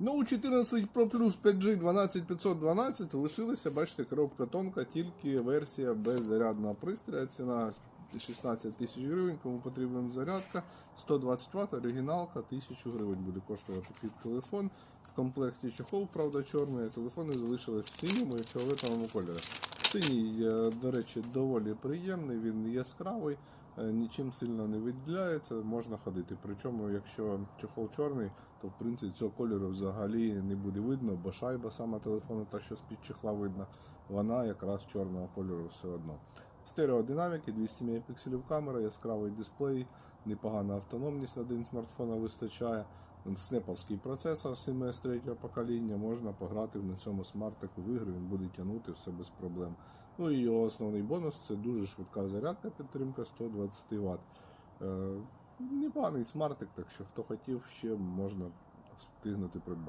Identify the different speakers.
Speaker 1: Ну, у 14 Pro Plus 5G 12512 лишилася, бачите, коробка тонка, тільки версія без зарядного пристрою. Ціна 16 тисяч гривень, кому потрібна зарядка. 120 Вт, оригіналка, 1000 гривень буде коштувати під телефон. В комплекті чохол, правда, чорний. Телефони залишились в синьому і фіолетовому кольорі. Синій, е, до речі, доволі приємний, він яскравий, е, нічим сильно не виділяється, можна ходити. Причому, якщо чехол чорний, то в принципі цього кольору взагалі не буде видно, бо шайба сама телефону, та що з-під чехла видно, вона якраз чорного кольору все одно. Стереодинаміки, 200 мегапікселів камера, яскравий дисплей, непогана автономність на день смартфона вистачає. Снеповський процесор 7 з третього покоління, можна пограти на цьому смартику в ігри, він буде тягнути все без проблем. Ну і його основний бонус це дуже швидка зарядка, підтримка 120 Вт. Е, непоганий смартик, так що хто хотів, ще можна встигнути придбати.